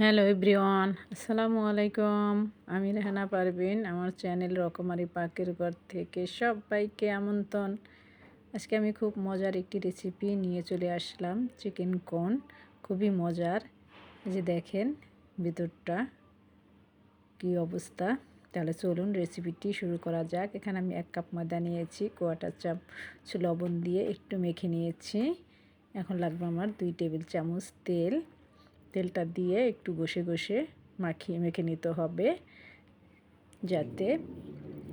Hello everyone, আসসালামু আলাইকুম। আমি রেহানা পারবিন আমার চ্যানেল রকমারি পাকের ঘর থেকে সবাইকে আমন্ত্রণ। আজকে আমি খুব মজার একটি রেসিপি নিয়ে চলে আসলাম চিকেন কর্ন খুবই মজার। যে দেখেন, ভিতরটা কি অবস্থা। তাহলে চলুন রেসিপিটি শুরু করা যাক। এখানে আমি এক কাপ ময়দা নিয়েছি কোয়াটার চাপ লবণ দিয়ে একটু মেখে নিয়েছি। এখন লাগবে আমার দুই টেবিল চামচ তেল। তেলটা দিয়ে একটু ঘষে ঘষে মাখিয়ে মেখে নিতে হবে যাতে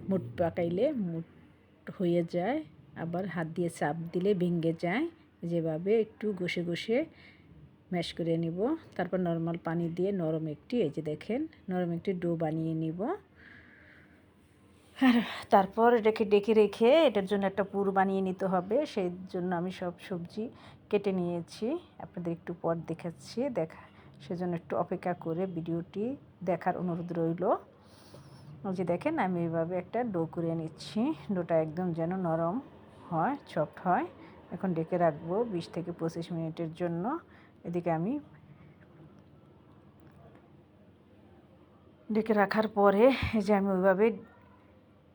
মুট পাকাইলে মুট হয়ে যায়। আবার হাত দিয়ে চাপ দিলে ভেঙে যায়। যেভাবে একটু ঘষে ঘষে ম্যাশ করে নিব। তারপর নর্মাল পানি দিয়ে নরম একটি, এই যে দেখেন, নরম একটি ডো বানিয়ে নিব। আর তারপর এটাকে ডেকে রেখে এটার জন্য একটা পুর বানিয়ে নিতে হবে। সেই জন্য আমি সব সবজি কেটে নিয়েছি। আপনাদের একটু পর দেখাচ্ছি, দেখা সেজন্য একটু অপেক্ষা করে ভিডিওটি দেখার অনুরোধ রইল। যে দেখেন, আমি এইভাবে একটা ডো করে নিচ্ছি। ডোটা একদম যেন নরম হয় সফট হয়। এখন ডেকে রাখব বিশ থেকে পঁচিশ মিনিটের জন্য। এদিকে আমি ডেকে রাখার পরে এই যে আমি ওইভাবে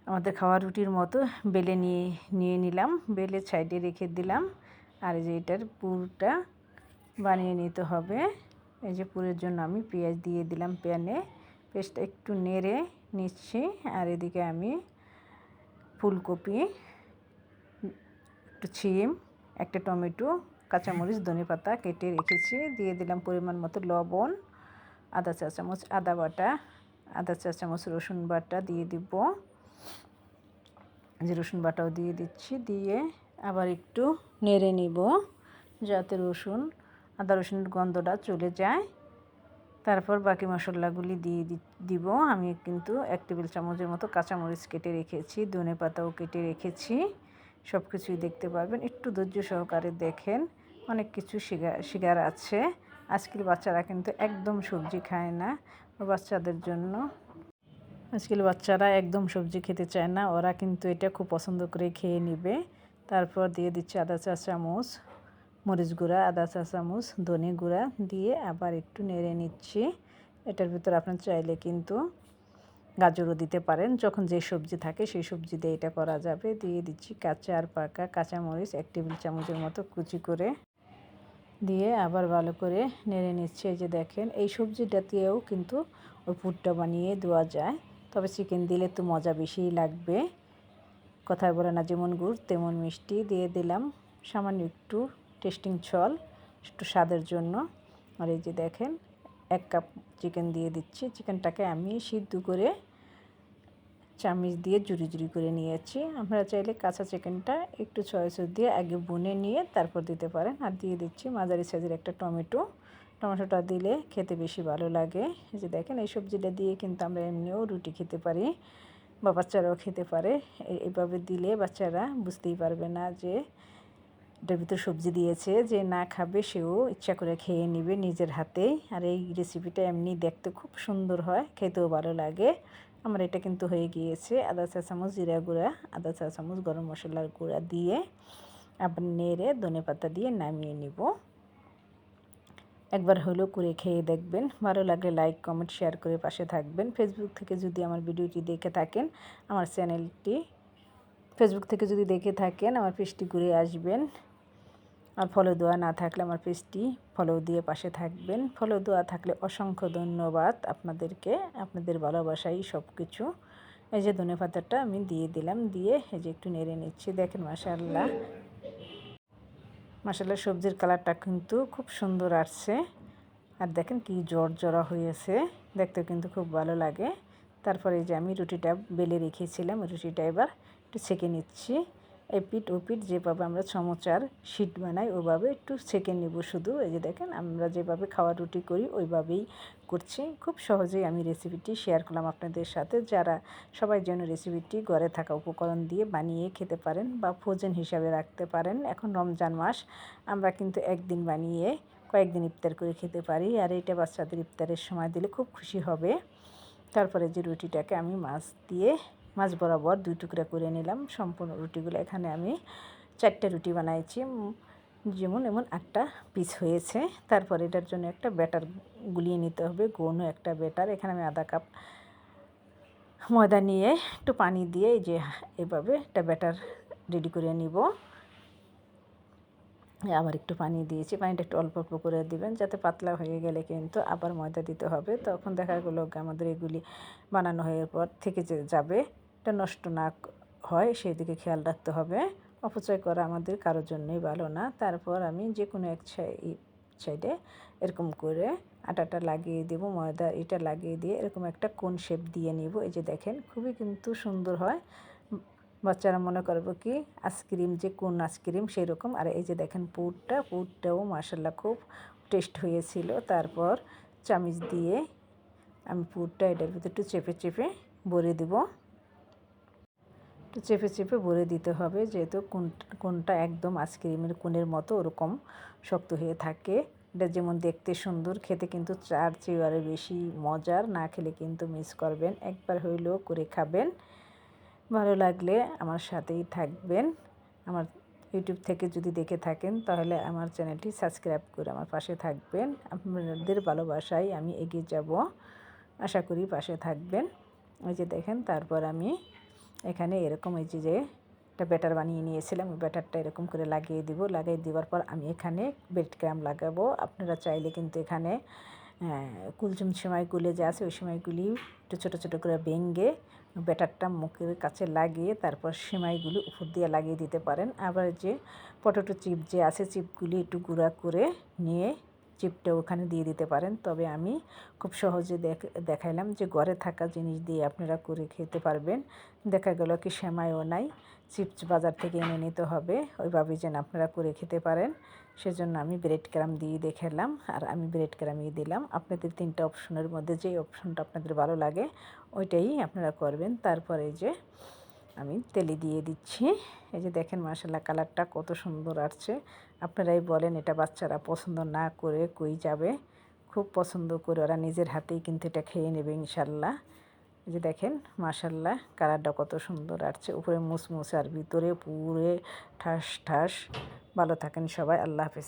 আমাদের খাওয়া রুটির মতো বেলে নিয়ে নিয়ে নিলাম। বেলে সাইডে রেখে দিলাম। আর যে এটার পুরটা বানিয়ে নিতে হবে। এই যে পুরের জন্য আমি পেঁয়াজ দিয়ে দিলাম প্যানে। পেঁয়াজটা একটু নেড়ে নিচ্ছি আর এদিকে আমি ফুলকপি, একটু ছিম, একটা টমেটো, কাঁচামরিচ ধনে পাতা কেটে রেখেছি। দিয়ে দিলাম পরিমাণ মতো লবণ, আদা চা চামচ আদা বাটা, আদা চা চামচ রসুন বাটা দিয়ে দিব। যে রসুন বাটাও দিয়ে দিচ্ছি, দিয়ে আবার একটু নেড়ে নিব। যাতে রসুন আদা রসুনের গন্ধটা চলে যায়। তারপর বাকি মশলাগুলি দিয়ে দিব। আমি কিন্তু এক টেবিল চামচের মতো কাঁচামরিচ কেটে রেখেছি, ধনে পাতাও কেটে রেখেছি। সব কিছুই দেখতে পারবেন। একটু ধৈর্য সহকারে দেখেন, অনেক কিছু শিগার শিগার আছে। আজকাল বাচ্চারা কিন্তু একদম সবজি খায় না, বাচ্চাদের জন্য। আজকাল বাচ্চারা একদম সবজি খেতে চায় না, ওরা কিন্তু এটা খুব পছন্দ করে খেয়ে নিবে। তারপর দিয়ে দিচ্ছে আদা চা, চামচ। মরিচ গুঁড়া, আদা চা চামচ ধনে গুঁড়া দিয়ে আবার একটু নেড়ে নিচ্ছি। এটার ভিতর আপনার চাইলে কিন্তু গাজরও দিতে পারেন। যখন যে সবজি থাকে সেই সবজি দিয়ে এটা করা যাবে। দিয়ে দিচ্ছি কাঁচা আর পাকা কাঁচামরিচ, এক টেবিল চামচের মতো কুচি করে দিয়ে আবার ভালো করে নেড়ে নিচ্ছে। এই যে দেখেন, এই সবজিটা দিয়েও কিন্তু ওই পুরটা বানিয়ে দেওয়া যায়। তবে চিকেন দিলে তো মজা বেশিই লাগবে। কথায় বলে না, যেমন গুড় তেমন মিষ্টি। দিয়ে দিলাম সামান্য একটু টেস্টিং ছল একটু স্বাদের জন্য। আর এই যে দেখেন, এক কাপ চিকেন দিয়ে দিচ্ছি। চিকেনটাকে আমি সিদ্ধ করে চামিচ দিয়ে জুড়ি জুড়ি করে নিয়েছি। আমরা চাইলে কাঁচা চিকেনটা একটু ছয় দিয়ে আগে বুনে নিয়ে তারপর দিতে পারেন। আর দিয়ে দিচ্ছি মাঝারি সাইজের একটা টমেটো। টমেটোটা দিলে খেতে বেশি ভালো লাগে। এই যে দেখেন, এই সবজিটা দিয়ে কিন্তু আমরা এমনিও রুটি খেতে পারি বা বাচ্চারাও খেতে পারে। এইভাবে দিলে বাচ্চারা বুঝতেই পারবে না যে এটার ভিতর সবজি দিয়েছে, যে না খাবে সেও ইচ্ছা করে খেয়ে নিবে নিজের হাতেই আর এই রেসিপিটা এমনি দেখতে খুব সুন্দর হয়, খেতেও ভালো লাগে। আমার এটা কিন্তু হয়ে গিয়েছে আদা চা চামচ জিরা গুঁড়া। আদা চা চামচ গরম মশলার গুঁড়া দিয়ে আবার নেড়ে ধনে পাতা দিয়ে নামিয়ে নিব। একবার হলেও করে খেয়ে দেখবেন। ভালো লাগলে লাইক কমেন্ট শেয়ার করে পাশে থাকবেন। ফেসবুক থেকে যদি আমার ভিডিওটি দেখে থাকেন, আমার চ্যানেলটি ফেসবুক থেকে যদি দেখে থাকেন, আমার পেজটি ঘুরে আসবেন। আর ফলো দেওয়া না থাকলে আমার পেজটি ফলো দিয়ে পাশে থাকবেন। ফলো দেওয়া থাকলে অসংখ্য ধন্যবাদ আপনাদেরকে, আপনাদের ভালোবাসাই সব কিছু এই যে ধনে পাতাটা আমি দিয়ে দিলাম, দিয়ে এই যে একটু নেড়ে নিচ্ছি। দেখেন মাসাল্লাহ মাসাল্লাহ সবজির কালারটা কিন্তু খুব সুন্দর আসছে। আর দেখেন কি জ্বর জড়া হয়েছে দেখতে কিন্তু খুব ভালো লাগে। তারপরে যে আমি রুটিটা বেলে রেখেছিলাম, রুটিটা এবার একটু ছেঁকে নিচ্ছি। এপিট ওপিট যেভাবে আমরা সমচার শিট বানাই ওইভাবে একটু ছেঁকে নেব শুধু। এই যে দেখেন, আমরা যেভাবে খাওয়া রুটি করি, ওইভাবেই করছি। খুব সহজেই আমি রেসিপিটি শেয়ার করলাম আপনাদের সাথে। যারা সবাই যেন রেসিপিটি ঘরে থাকা উপকরণ দিয়ে বানিয়ে খেতে পারেন বা ফ্রোজেন হিসাবে রাখতে পারেন, এখন রমজান মাস, আমরা কিন্তু একদিন বানিয়ে কয়েকদিন ইফতার করে খেতে পারি। আর এটা বাচ্চাদের ইফতারের সময় দিলে খুব খুশি হবে। তারপরে যে রুটিটাকে আমি মাছ দিয়ে মাছ বরাবর দুই টুকরা করে নিলাম। সম্পূর্ণ রুটিগুলো এখানে আমি চারটে রুটি বানাইছি। যেমন এমন একটা পিস হয়েছে। তারপর এটার জন্য একটা ব্যাটার গুলিয়ে নিতে হবে। গৌণ একটা ব্যাটার। এখানে আমি আধা কাপ ময়দা নিয়ে একটু পানি দিয়ে যে এভাবে একটা ব্যাটার রেডি করে নিব। আবার একটু পানি দিয়েছি। পানিটা একটু অল্প অল্প করে দিবেন যাতে পাতলা হয়ে গেলে কিন্তু আবার ময়দা দিতে হবে। তখন দেখা গেলো আমাদের এগুলি বানানো হয়ে পর থেকে যাবে। এটা নষ্ট না হয় সেই দিকে খেয়াল রাখতে হবে। অপচয় করা আমাদের কারোর জন্যই ভালো না। তারপর আমি যে কোনো এক সাইডে এরকম করে আটাটা লাগিয়ে দেব, ময়দা এটা লাগিয়ে দিয়ে এরকম একটা কোন শেপ দিয়ে নিব। এই যে দেখেন, খুবই কিন্তু সুন্দর হয়। বাচ্চারা মনে করব কি আইসক্রিম যে কোন আইসক্রিম সেই রকম আর এই যে দেখেন, পুরটা, পুরটাও মাসাল্লাহ খুব টেস্ট হয়েছিল। তারপর চামিচ দিয়ে আমি পুরটা এটার ভিতরে একটু চেপে চেপে ভরে দেব। একটু চেপে চেপে ভরে দিতে হবে যেহেতু কোন, কোনটা একদম আইসক্রিমের কোণের মতো ওরকম শক্ত হয়ে থাকে। এটা যেমন দেখতে সুন্দর, খেতে কিন্তু চার চেয়ে আরও বেশি মজার, না খেলে কিন্তু মিস করবেন। একবার হইলেও করে খাবেন। ভালো লাগলে আমার সাথেই থাকবেন। আমার ইউটিউব থেকে যদি দেখে থাকেন, তাহলে আমার চ্যানেলটি সাবস্ক্রাইব করে আমার পাশে থাকবেন। আপনাদের ভালোবাসায় আমি এগিয়ে যাব। আশা করি পাশে থাকবেন। ওই যে দেখেন, তারপর আমি এখানে এরকম এই যে একটা ব্যাটার বানিয়ে নিয়েছিলাম, ওই ব্যাটারটা এরকম করে লাগিয়ে দিব। লাগিয়ে দেওয়ার পর আমি এখানে বেড ক্রাম লাগাবো। আপনারা চাইলে কিন্তু এখানে কুলচুম সেমাইগুলো যে আছে, ওই সেমাইগুলি একটু ছোটো ছোটো করে ভেঙ্গে ব্যাটারটা মুখের কাছে লাগিয়ে তারপর সেমাইগুলি উপর দিয়ে লাগিয়ে দিতে পারেন। আবার যে পটেটো চিপ যে আছে, চিপগুলি একটু গুঁড়া করে নিয়ে চিপটা ওখানে দিয়ে দিতে পারেন। তবে আমি খুব সহজে দেখাইলাম যে ঘরে থাকা জিনিস দিয়ে আপনারা করে খেতে পারবেন। দেখা গেল কি সেমাইও নাই চিপস বাজার থেকে এনে নিতে হবে। ওইভাবে যেন আপনারা করে খেতে পারেন। সেজন্য আমি ব্রেড ক্রাম দিয়ে দেখালাম আর আমি ব্রেড ক্রামই দিলাম। আপনাদের তিনটা অপশনের মধ্যে যে অপশনটা আপনাদের ভালো লাগে, ওইটাই আপনারা করবেন। তারপরে যে আমি তেলে দিয়ে দিচ্ছি। এই যে দেখেন মাসাল্লাহ কালারটা কত সুন্দর আসছে। আপনারাই বলেন, এটা বাচ্চারা পছন্দ না করে কই যাবে। খুব পছন্দ করে ওরা নিজের হাতেই কিন্তু এটা খেয়ে নেবে ইনশাল্লাহ। যে দেখেন, মাশাল্লাহ, কালারটা কত সুন্দর আসছে। উপরে মুসমুস আর ভিতরে পুরে ঠাস ঠাস। ভালো থাকেন সবাই, আল্লাহ হাফিজ।